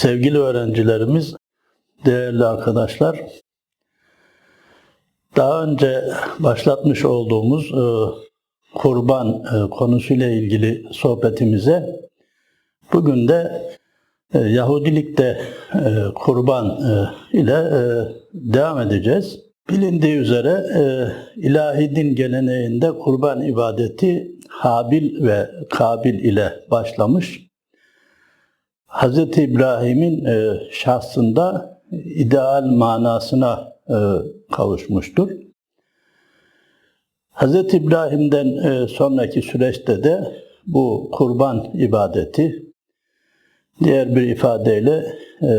Sevgili öğrencilerimiz, değerli arkadaşlar, daha önce başlatmış olduğumuz e, kurban e, konusuyla ilgili sohbetimize bugün de e, Yahudilikte e, kurban e, ile e, devam edeceğiz. Bilindiği üzere e, ilahi din geleneğinde kurban ibadeti Habil ve Kabil ile başlamış. Hz. İbrahim'in e, şahsında ideal manasına e, kavuşmuştur. Hz. İbrahim'den e, sonraki süreçte de bu kurban ibadeti diğer bir ifadeyle e,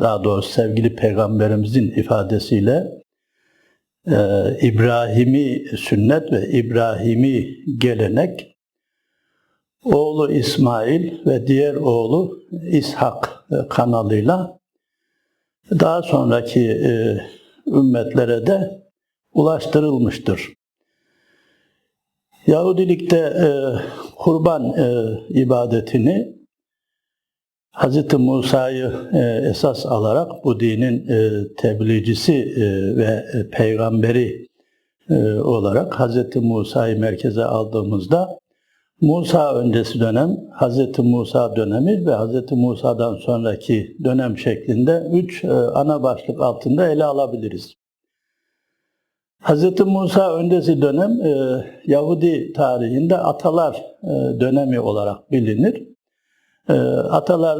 daha doğrusu sevgili peygamberimizin ifadesiyle e, İbrahimi sünnet ve İbrahimi gelenek oğlu İsmail ve diğer oğlu İshak e, kanalıyla daha sonraki e, ümmetlere de ulaştırılmıştır. Yahudilikte e, kurban ibadetini Hz. Musa'yı esas alarak bu dinin e, tebliğcisi ve peygamberi olarak Hz. Musa'yı merkeze aldığımızda Musa öncesi dönem, Hz. Musa dönemi ve Hz. Musa'dan sonraki dönem şeklinde üç e, ana başlık altında ele alabiliriz. Hz. Musa öncesi dönem e, Yahudi tarihinde atalar e, dönemi olarak bilinir. Atalar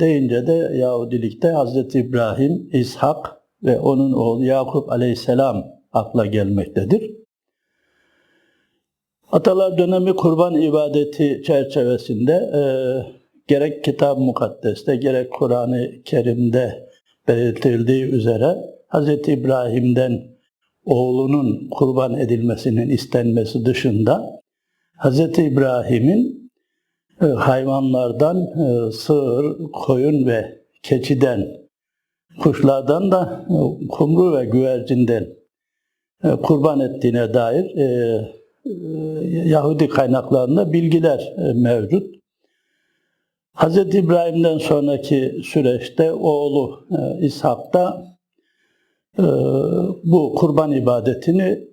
deyince de Yahudilikte Hz. İbrahim, İshak ve onun oğlu Yakup aleyhisselam akla gelmektedir. Atalar dönemi kurban ibadeti çerçevesinde e, gerek Kitab-ı Mukaddes'te gerek Kur'an-ı Kerim'de belirtildiği üzere Hz. İbrahim'den oğlunun kurban edilmesinin istenmesi dışında Hz. İbrahim'in e, hayvanlardan e, sığır, koyun ve keçiden, kuşlardan da e, kumru ve güvercinden e, kurban ettiğine dair e, Yahudi kaynaklarında bilgiler e, mevcut. Hz. İbrahim'den sonraki süreçte oğlu e, İshak da e, bu kurban ibadetini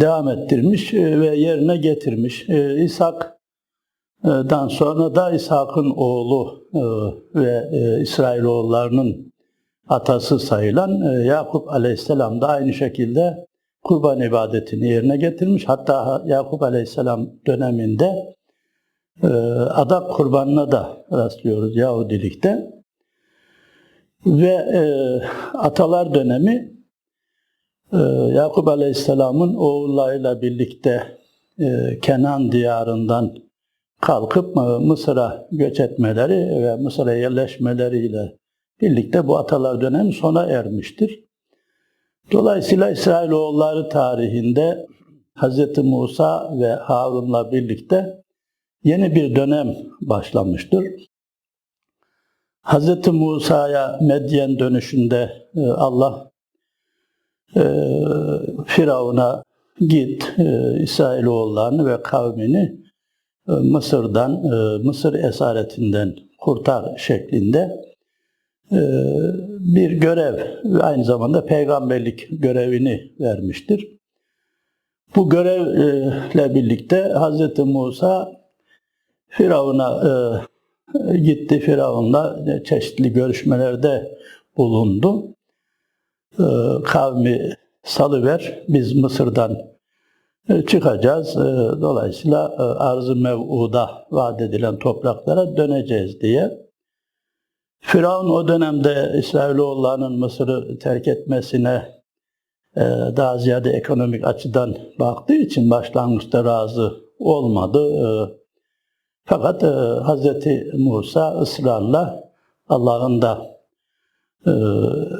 devam ettirmiş ve yerine getirmiş. İshak'dan sonra da İshak'ın oğlu ve İsrailoğullarının atası sayılan Yakup Aleyhisselam da aynı şekilde kurban ibadetini yerine getirmiş. Hatta Yakup Aleyhisselam döneminde e, adak kurbanına da rastlıyoruz Yahudilikte. Ve e, atalar dönemi e, Yakup Aleyhisselam'ın oğullarıyla birlikte e, Kenan diyarından kalkıp Mısır'a göç etmeleri ve Mısır'a yerleşmeleriyle birlikte bu atalar dönemi sona ermiştir. Dolayısıyla İsrailoğulları tarihinde Hz. Musa ve Harun'la birlikte yeni bir dönem başlamıştır. Hz. Musa'ya Medyen dönüşünde e, Allah e, Firavun'a git e, İsrailoğullarını ve kavmini Mısır'dan, Mısır esaretinden kurtar şeklinde bir görev ve aynı zamanda peygamberlik görevini vermiştir. Bu görevle birlikte Hz. Musa Firavun'a e, gitti. Firavun'la çeşitli görüşmelerde bulundu. Ee, kavmi salıver, biz Mısır'dan e, çıkacağız. Ee, dolayısıyla e, arz-ı mev'uda vaat edilen topraklara döneceğiz diye. Firavun o dönemde İsrailoğullarının Mısır'ı terk etmesine e, daha ziyade ekonomik açıdan baktığı için başlangıçta razı olmadı. E, fakat e, Hz. Musa ısrarla Allah'ın da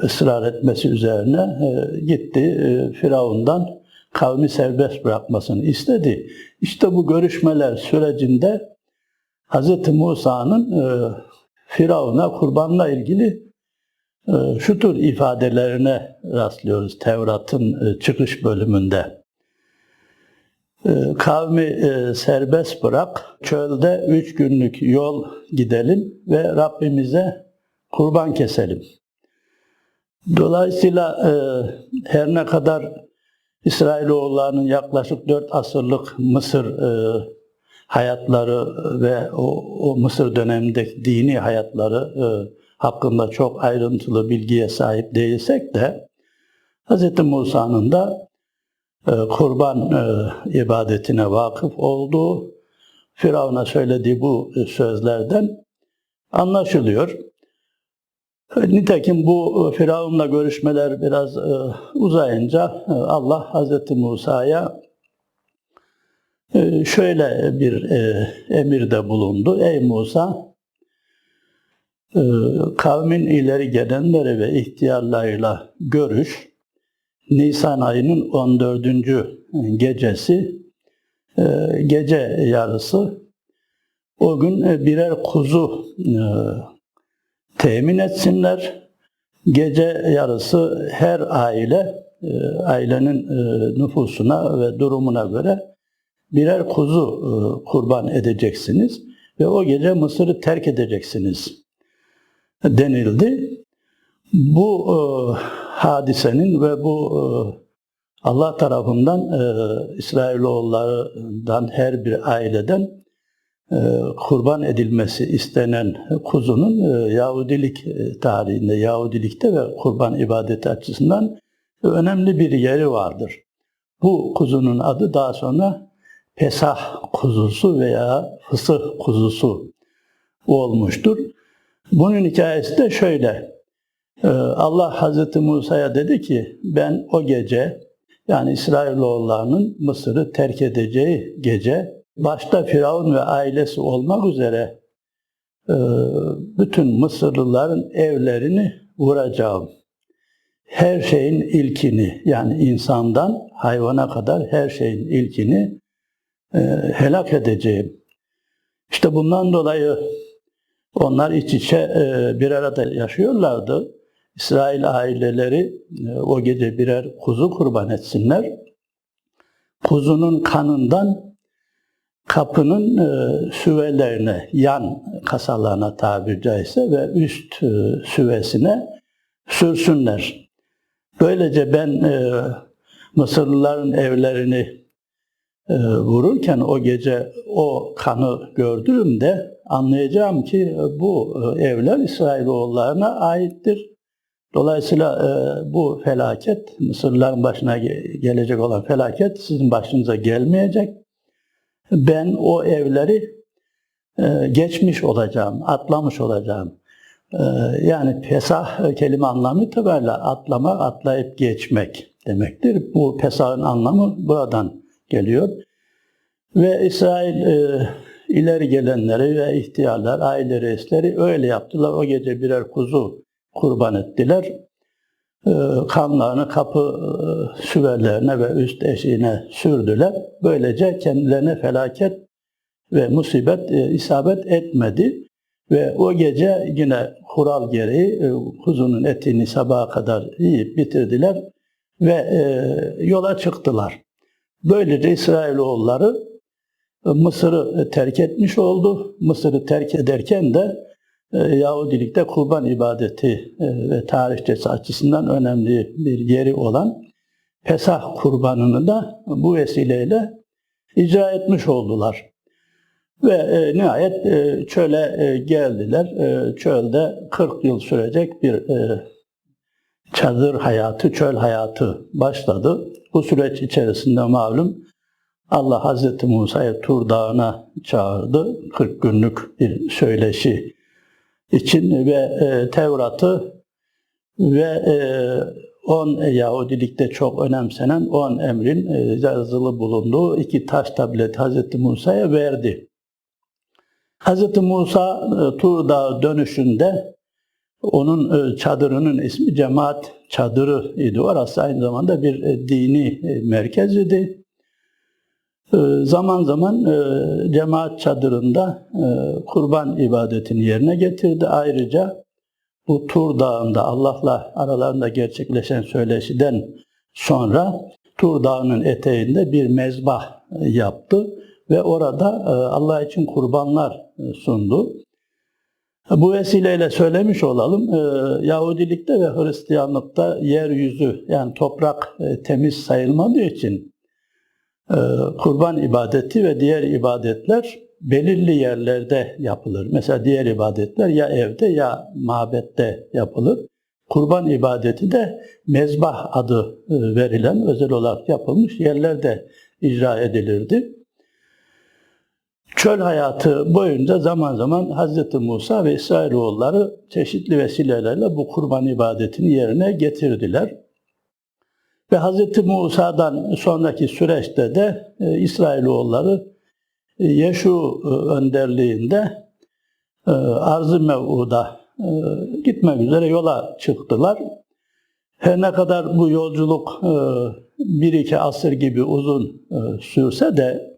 ısrar etmesi üzerine gitti. Firavun'dan kavmi serbest bırakmasını istedi. İşte bu görüşmeler sürecinde Hz. Musa'nın Firavun'a kurbanla ilgili e, şu tür ifadelerine rastlıyoruz Tevrat'ın e, çıkış bölümünde. e, kavmi serbest bırak, çölde üç günlük yol gidelim ve Rabbimize kurban keselim. Dolayısıyla her ne kadar İsrailoğullarının yaklaşık 4 asırlık Mısır hayatları ve o, o Mısır dönemindeki dini hayatları e, hakkında çok ayrıntılı bilgiye sahip değilsek de Hz. Musa'nın da e, kurban e, ibadetine vakıf olduğu Firavun'a söylediği bu sözlerden anlaşılıyor. Nitekim bu Firavun'la görüşmeler biraz e, uzayınca e, Allah Hz. Musa'ya e, şöyle bir e, emirde bulundu. Ey Musa, e, kavmin ileri gelenleri ve ihtiyarlarıyla görüş. Nisan ayının 14. gecesi, e, gece yarısı o gün birer kuzu temin etsinler. Gece yarısı her aile ailenin nüfusuna ve durumuna göre birer kuzu e, kurban edeceksiniz ve o gece Mısır'ı terk edeceksiniz denildi. Bu hadisenin ve bu Allah tarafından İsrailoğullarından her bir aileden kurban edilmesi istenen kuzunun Yahudilik tarihinde, Yahudilikte ve kurban ibadeti açısından önemli bir yeri vardır. Bu kuzunun adı daha sonra Pesah kuzusu veya fısıh kuzusu olmuştur. Bunun hikayesi de şöyle. Allah Hazreti Musa'ya dedi ki ben o gece yani İsrailoğullarının Mısır'ı terk edeceği gece başta Firavun ve ailesi olmak üzere e, bütün Mısırlıların evlerini vuracağım. Her şeyin ilkini yani insandan hayvana kadar her şeyin ilkini e, helak edeceğim. İşte bundan dolayı onlar iç içe e, bir arada yaşıyorlardı. İsrail aileleri o gece birer kuzu kurban etsinler. Kuzunun kanından kapının e, süvelerine, yan kasalarına tabiri caizse ve üst e, süvesine sürsünler. Böylece ben e, Mısırlıların evlerini e, vururken o gece o kanı gördüğümde anlayacağım ki bu e, evler İsrailoğullarına aittir. Dolayısıyla e, bu felaket, Mısırlıların başına gelecek olan felaket sizin başınıza gelmeyecek ben o evleri geçmiş olacağım, atlamış olacağım. Yani pesah kelime anlamı itibariyle atlamak, atlayıp geçmek demektir. Bu pesahın anlamı buradan geliyor. Ve İsrail e, ileri gelenleri ve ihtiyarlar, aile reisleri öyle yaptılar. O gece birer kuzu kurban ettiler. Ee, kanlarını kapı e, süverlerine ve üst eşiğine sürdüler. Böylece kendilerine felaket ve musibet e, isabet etmedi. Ve o gece yine kural gereği e, kuzunun etini sabaha kadar yiyip bitirdiler ve yola çıktılar. Böylece İsrailoğulları Mısır'ı terk etmiş oldu. Mısır'ı terk ederken de e, Yahudilikte kurban ibadeti e, ve tarihçesi açısından önemli bir yeri olan Pesah kurbanını da bu vesileyle icra etmiş oldular. Ve e, nihayet e, çöle e, geldiler. E, çölde 40 yıl sürecek bir e, çadır hayatı, çöl hayatı başladı. Bu süreç içerisinde malum Allah Hazreti Musa'yı Tur Dağı'na çağırdı. 40 günlük bir söyleşi için ve e, Tevrat'ı ve e, Yahudilikte çok önemsenen on emrin e, yazılı bulunduğu iki taş tablet Hazreti Musa'ya verdi. Hazreti Musa e, Tur Dağı dönüşünde onun e, çadırının ismi cemaat çadırı idi. Orası aynı zamanda bir e, dini e, merkez idi. Zaman zaman cemaat çadırında kurban ibadetini yerine getirdi. Ayrıca bu Tur Dağı'nda Allah'la aralarında gerçekleşen söyleşiden sonra Tur Dağı'nın eteğinde bir mezbah yaptı ve orada Allah için kurbanlar sundu. Bu vesileyle söylemiş olalım, e, Yahudilikte ve Hristiyanlıkta yeryüzü yani toprak e, temiz sayılmadığı için e, kurban ibadeti ve diğer ibadetler belirli yerlerde yapılır. Mesela diğer ibadetler ya evde ya mabette yapılır. Kurban ibadeti de mezbah adı e, verilen özel olarak yapılmış yerlerde icra edilirdi. Çöl hayatı boyunca zaman zaman Hz. Musa ve İsrailoğulları çeşitli vesilelerle bu kurban ibadetini yerine getirdiler. Ve Hz. Musa'dan sonraki süreçte de e, İsrailoğulları e, Yeşu e, önderliğinde arz-ı mev'uda gitmek üzere yola çıktılar. Her ne kadar bu yolculuk bir iki asır gibi uzun sürse de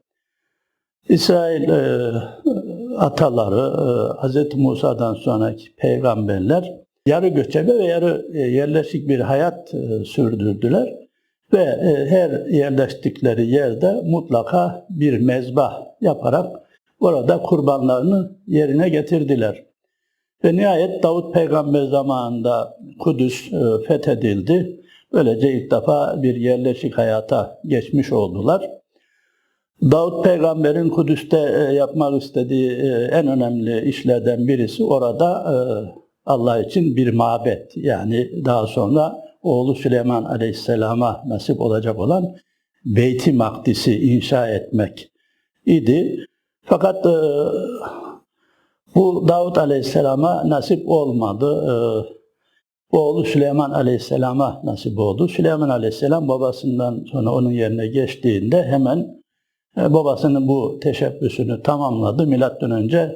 İsrail e, ataları, e, Hz. Musa'dan sonraki peygamberler yarı göçebe ve yarı e, yerleşik bir hayat e, sürdürdüler. Ve e, her yerleştikleri yerde mutlaka bir mezbah yaparak orada kurbanlarını yerine getirdiler. Ve nihayet Davut peygamber zamanında Kudüs e, fethedildi. Böylece ilk defa bir yerleşik hayata geçmiş oldular. Davut peygamberin Kudüs'te e, yapmak istediği e, en önemli işlerden birisi orada e, Allah için bir mabet yani daha sonra oğlu Süleyman Aleyhisselam'a nasip olacak olan Beyt-i Makdis'i inşa etmek idi. Fakat bu Davut Aleyhisselam'a nasip olmadı. Oğlu Süleyman Aleyhisselam'a nasip oldu. Süleyman Aleyhisselam babasından sonra onun yerine geçtiğinde hemen babasının bu teşebbüsünü tamamladı. Milattan önce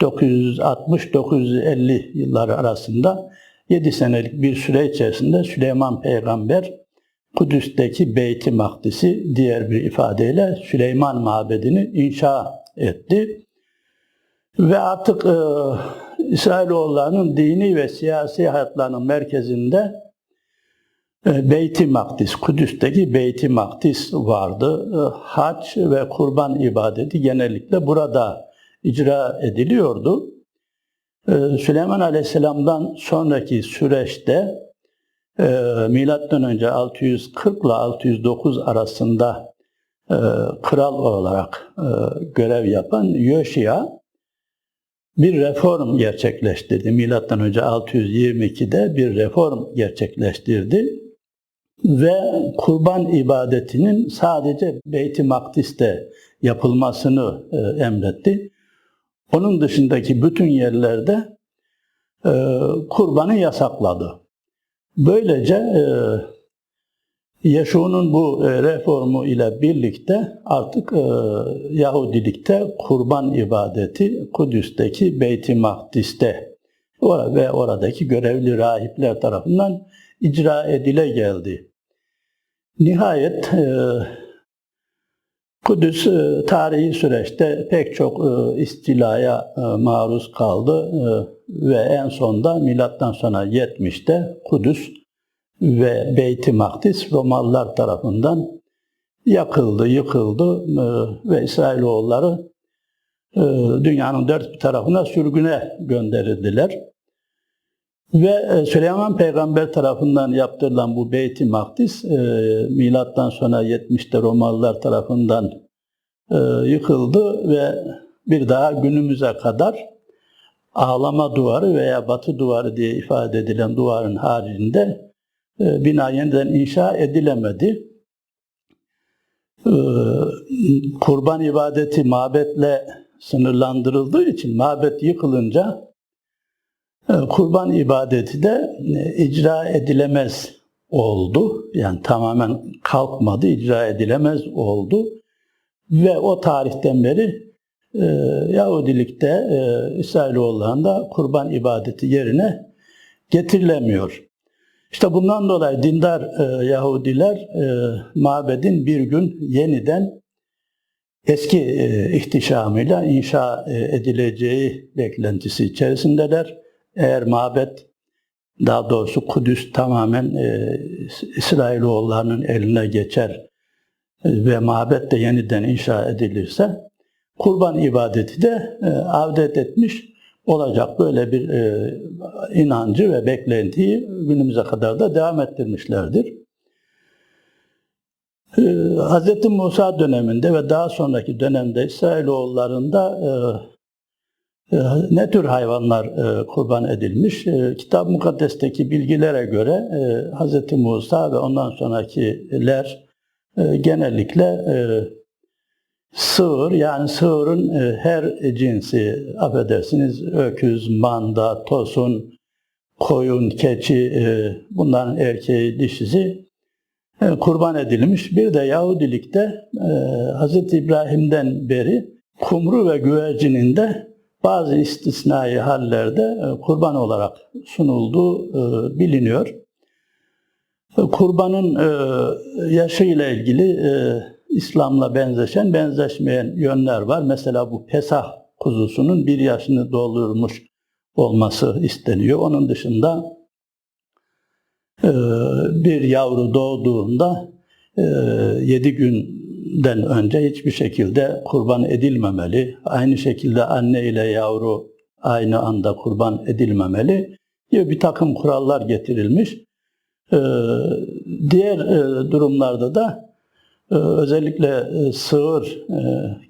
960-950 yılları arasında 7 senelik bir süre içerisinde Süleyman peygamber Kudüs'teki Beyt-i Makdis'i diğer bir ifadeyle Süleyman Mabedi'ni inşa etti. Ve artık e, İsrailoğullarının dini ve siyasi hayatlarının merkezinde Beyt-i Makdis, Kudüs'teki Beyt-i Makdis vardı. E, hac ve kurban ibadeti genellikle burada icra ediliyordu. E, Süleyman Aleyhisselam'dan sonraki süreçte milattan önce 640 ile 609 arasında kral olarak görev yapan Yoşia bir reform gerçekleştirdi. Milattan önce 622'de bir reform gerçekleştirdi ve kurban ibadetinin sadece Beyt-i Makdis'te yapılmasını e, emretti. Onun dışındaki bütün yerlerde e, kurbanı yasakladı. Böylece e, Yeşu'nun bu reformu ile birlikte artık Yahudilikte kurban ibadeti Kudüs'teki Beyt-i Makdis'te ve oradaki görevli rahipler tarafından icra edile geldi. Nihayet e, Kudüs e, tarihi süreçte pek çok e, istilaya maruz kaldı ve en sonda milattan sonra 70'te Kudüs ve Beyt-i Makdis Romalılar tarafından yakıldı, yıkıldı ve İsrailoğulları dünyanın dört bir tarafına sürgüne gönderildiler. Ve e, Süleyman Peygamber tarafından yaptırılan bu Beyt-i Makdis e, milattan sonra 70'te Romalılar tarafından e, yıkıldı ve bir daha günümüze kadar ağlama duvarı veya batı duvarı diye ifade edilen duvarın haricinde bina yeniden inşa edilemedi. Kurban ibadeti mabetle sınırlandırıldığı için mabet yıkılınca kurban ibadeti de e, icra edilemez oldu. Yani tamamen kalkmadı, icra edilemez oldu. Ve o tarihten beri e, Yahudilikte, e, İsrailoğullarında kurban ibadeti yerine getirilemiyor. İşte bundan dolayı dindar e, Yahudiler e, mabedin bir gün yeniden eski e, ihtişamıyla inşa e, edileceği beklentisi içerisindeler eğer mabet daha doğrusu Kudüs tamamen e, İsrailoğullarının eline geçer e, ve mabet de yeniden inşa edilirse kurban ibadeti de e, avdet etmiş olacak. Böyle bir e, inancı ve beklentiyi günümüze kadar da devam ettirmişlerdir. Ee, Hz. Musa döneminde ve daha sonraki dönemde İsrailoğullarında e, e, ne tür hayvanlar e, kurban edilmiş? E, Kitab-ı Mukaddes'teki bilgilere göre e, Hz. Musa ve ondan sonrakiler e, genellikle sığır yani sığırın her cinsi affedersiniz öküz, manda, tosun, koyun, keçi bunların erkeği, dişisi kurban edilmiş. Bir de Yahudilikte Hz. İbrahim'den beri kumru ve güvercinin de bazı istisnai hallerde e, kurban olarak sunulduğu e, biliniyor. E, Kurbanın yaşıyla ilgili İslam'la benzeşen, benzeşmeyen yönler var. Mesela bu Pesah kuzusunun bir yaşını doldurmuş olması isteniyor. Onun dışında bir yavru doğduğunda 7 e, günden önce hiçbir şekilde kurban edilmemeli. Aynı şekilde anne ile yavru aynı anda kurban edilmemeli gibi bir takım kurallar getirilmiş. Ee, diğer e, durumlarda da e, özellikle sığır,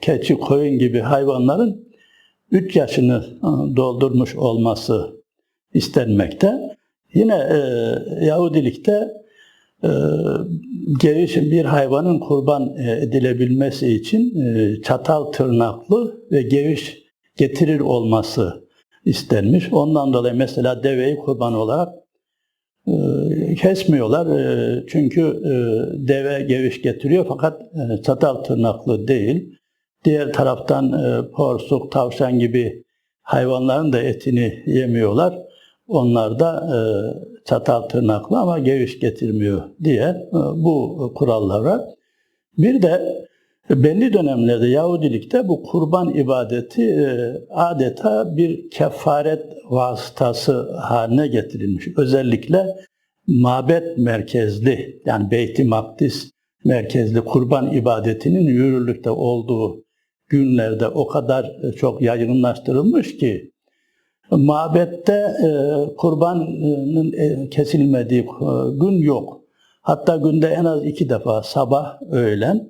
keçi, koyun gibi hayvanların 3 yaşını doldurmuş olması istenmekte. Yine e, Yahudilikte e, geviş bir hayvanın kurban e, edilebilmesi için e, çatal tırnaklı ve geviş getirir olması istenmiş. Ondan dolayı mesela deveyi kurban olarak e, kesmiyorlar. Çünkü deve geviş getiriyor fakat çatal tırnaklı değil. Diğer taraftan porsuk, tavşan gibi hayvanların da etini yemiyorlar. Onlar da e, çatal tırnaklı ama geviş getirmiyor diye e, bu kurallara. Bir de belli dönemlerde Yahudilikte bu kurban ibadeti e, adeta bir kefaret vasıtası haline getirilmiş. Özellikle mabet merkezli yani Beyt-i Makdis merkezli kurban ibadetinin yürürlükte olduğu günlerde o kadar çok yaygınlaştırılmış ki Mabette e, kurbanın e, kesilmediği e, gün yok. Hatta günde en az iki defa sabah, öğlen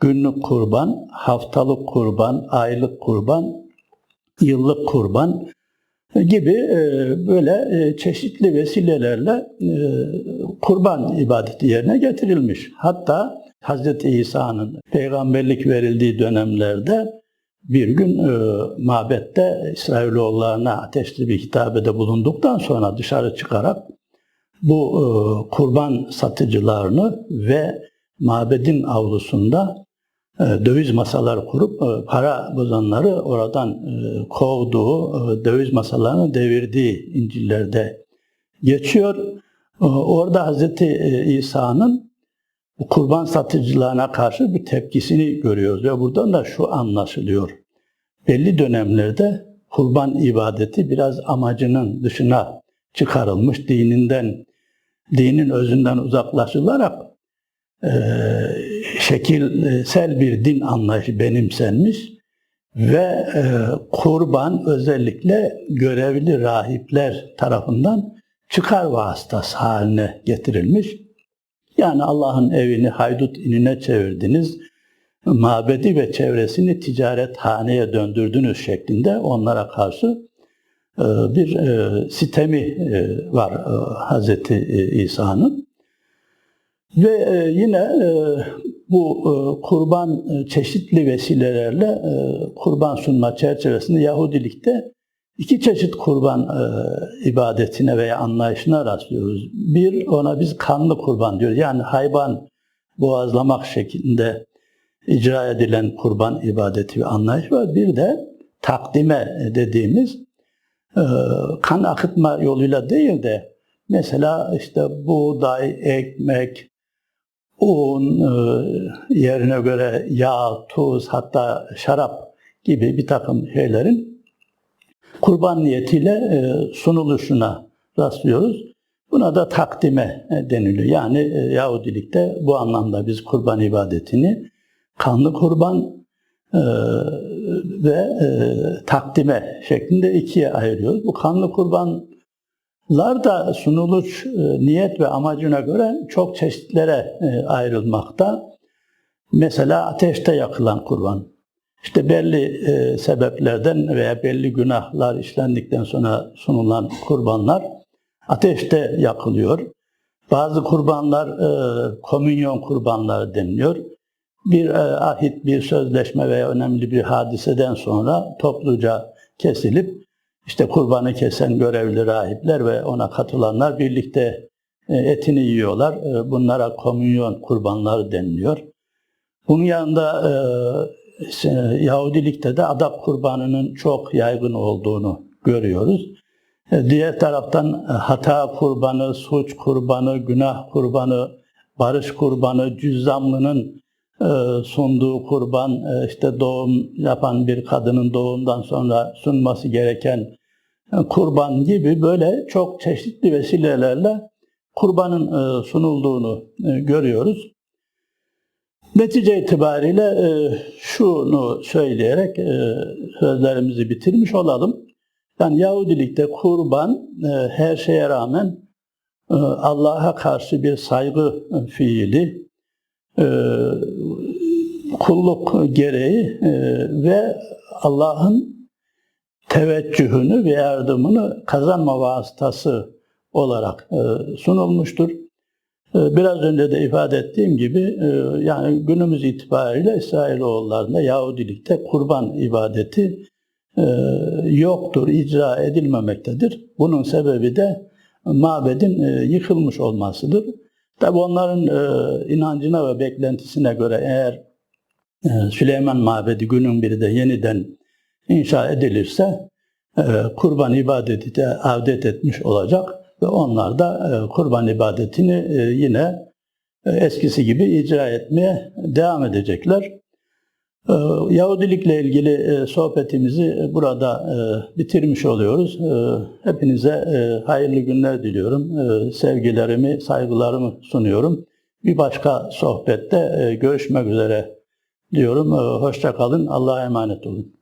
günlük kurban, haftalık kurban, aylık kurban, yıllık kurban gibi e, böyle çeşitli vesilelerle kurban ibadeti yerine getirilmiş. Hatta Hz. İsa'nın peygamberlik verildiği dönemlerde bir gün e, mabette İsrailoğullarına ateşli bir hitabede bulunduktan sonra dışarı çıkarak bu e, kurban satıcılarını ve mabedin avlusunda e, döviz masalar kurup e, para bozanları oradan e, kovduğu, e, döviz masalarını devirdiği İncil'lerde geçiyor. E, orada Hz. İsa'nın bu kurban satıcılarına karşı bir tepkisini görüyoruz ve buradan da şu anlaşılıyor. Belli dönemlerde kurban ibadeti biraz amacının dışına çıkarılmış, dininden, dinin özünden uzaklaşılarak e, şekilsel bir din anlayışı benimsenmiş ve e, kurban özellikle görevli rahipler tarafından çıkar vasıtası haline getirilmiş. Yani Allah'ın evini haydut inine çevirdiniz, mabedi ve çevresini ticaret haneye döndürdünüz şeklinde onlara karşı e, bir e, sitemi e, var Hz. İsa'nın. Ve yine bu kurban çeşitli vesilelerle kurban sunma çerçevesinde Yahudilikte İki çeşit kurban e, ibadetine veya anlayışına rastlıyoruz. Bir ona biz kanlı kurban diyoruz. Yani hayvan boğazlamak şeklinde icra edilen kurban ibadeti ve anlayış var. Bir de takdime dediğimiz e, kan akıtma yoluyla değil de mesela işte buğday, ekmek, un, e, yerine göre yağ, tuz hatta şarap gibi bir takım şeylerin kurban niyetiyle e, sunuluşuna rastlıyoruz. Buna da takdime e, deniliyor. Yani e, Yahudilikte bu anlamda biz kurban ibadetini kanlı kurban ve takdime şeklinde ikiye ayırıyoruz. Bu kanlı kurbanlar da sunuluş niyet ve amacına göre çok çeşitlere ayrılmakta. Mesela ateşte yakılan kurban. İşte belli e, sebeplerden veya belli günahlar işlendikten sonra sunulan kurbanlar ateşte yakılıyor. Bazı kurbanlar e, komünyon kurbanları deniliyor. Bir e, ahit, bir sözleşme veya önemli bir hadiseden sonra topluca kesilip işte kurbanı kesen görevli rahipler ve ona katılanlar birlikte e, etini yiyorlar. E, bunlara komünyon kurbanları deniliyor. Bunun yanında e, Yahudilikte de adap kurbanının çok yaygın olduğunu görüyoruz. E, Diğer taraftan e, hata kurbanı, suç kurbanı, günah kurbanı, barış kurbanı, cüzzamlının e, sunduğu kurban, işte doğum yapan bir kadının doğumdan sonra sunması gereken kurban gibi böyle çok çeşitli vesilelerle kurbanın sunulduğunu görüyoruz. Netice itibariyle e, şunu söyleyerek e, sözlerimizi bitirmiş olalım. Yani Yahudilikte kurban e, her şeye rağmen e, Allah'a karşı bir saygı fiili, e, kulluk gereği e, ve Allah'ın teveccühünü ve yardımını kazanma vasıtası olarak e, sunulmuştur. E, Biraz önce de ifade ettiğim gibi e, yani günümüz itibariyle İsrailoğullarında Yahudilikte kurban ibadeti e, yoktur, icra edilmemektedir. Bunun sebebi de mabedin e, yıkılmış olmasıdır. Tabi onların inancına ve beklentisine göre eğer Süleyman Mabedi günün biri de yeniden inşa edilirse kurban ibadeti de avdet etmiş olacak ve onlar da e, kurban ibadetini e, yine e, eskisi gibi icra etmeye devam edecekler. Yahudilikle ilgili sohbetimizi burada bitirmiş oluyoruz. Hepinize hayırlı günler diliyorum. Sevgilerimi, saygılarımı sunuyorum. Bir başka sohbette görüşmek üzere diyorum. Hoşça kalın. Allah'a emanet olun.